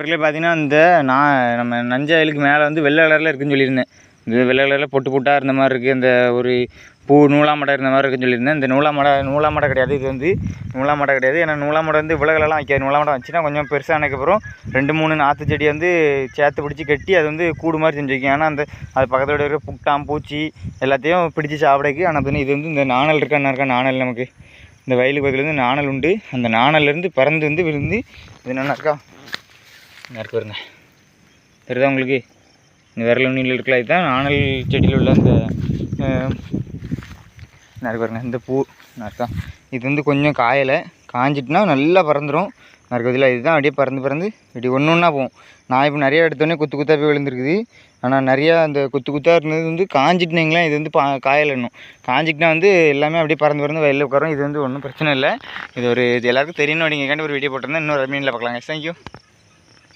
நண்பர்களே பார்த்தீங்கன்னா இந்த நான் நம்ம நஞ்சாயிலுக்கு மேலே வந்து வெள்ளை கலரில் இருக்குன்னு சொல்லியிருந்தேன். இந்த வெள்ளை கலரில் பொட்டு பொட்டாக இருந்த மாதிரி இருக்குது இந்த ஒரு பூ நூலாமடை இருந்த மாதிரி இருக்குன்னு சொல்லியிருந்தேன். இந்த நூலாமடை நூலாமடை கிடையாது இது வந்து நூலாமடை கிடையாது. ஏன்னா நூலாமடை வந்து விலகலெல்லாம் வைக்காது. நூலாமடை வச்சுன்னா கொஞ்சம் பெருசாக பெருசானதுக்கப்புறம் ரெண்டு மூணு நாற்று செடி வந்து சேர்த்து பிடிச்சி கட்டி அது வந்து கூடு மாதிரி செஞ்சு வைக்கும். ஆனால் அந்த அது பக்கத்தில் இருக்கிற புட்டாம் பூச்சி எல்லாத்தையும் பிடிச்சி சாப்பிடக்கு ஆனால் வந்து இது வந்து இந்த நாணல் இருக்கா என்ன இருக்கா நாணல் நமக்கு. இந்த வயலுக்கு பக்கத்துலேருந்து நாணல் உண்டு. அந்த நாணல்லேருந்து பறந்து வந்து விழுந்து இது என்ன இருக்கா இருக்கு பாருங்க தெரியுதா உங்களுக்கு? இந்த விரல் நுனியில் இருக்கலாம் இதுதான் ஆனல் செடியில் உள்ள அந்த இருக்கு பாருங்க இந்த பூ இருக்கா? இது வந்து கொஞ்சம் காயலை. காஞ்சிட்டுனா நல்லா பறந்துடும் நறுக்கதில் இதுதான் அப்படியே பறந்து பறந்து இப்படி ஒன்று ஒன்றா போகும். நான் இப்போ நிறையா எடுத்தோடனே குத்து குத்தாக போய் விழுந்துருக்குது. ஆனால் நிறையா அந்த குத்து குத்தாக இருந்தது வந்து காஞ்சிட்டுனீங்களேன் இது வந்து பா காயலை இன்னும். காஞ்சிட்டுனா வந்து எல்லாமே அப்படியே பறந்து பறந்து வயலில் உட்காரும். இது வந்து ஒன்றும் பிரச்சனை இல்லை. இது ஒரு இது எல்லாருக்கும் தெரியணும் அப்படிங்கிறக்காண்டி ஒரு வீடியோ போட்டிருந்தேன். இன்னொரு மீனில் பார்க்கலாம் தேங்க்யூ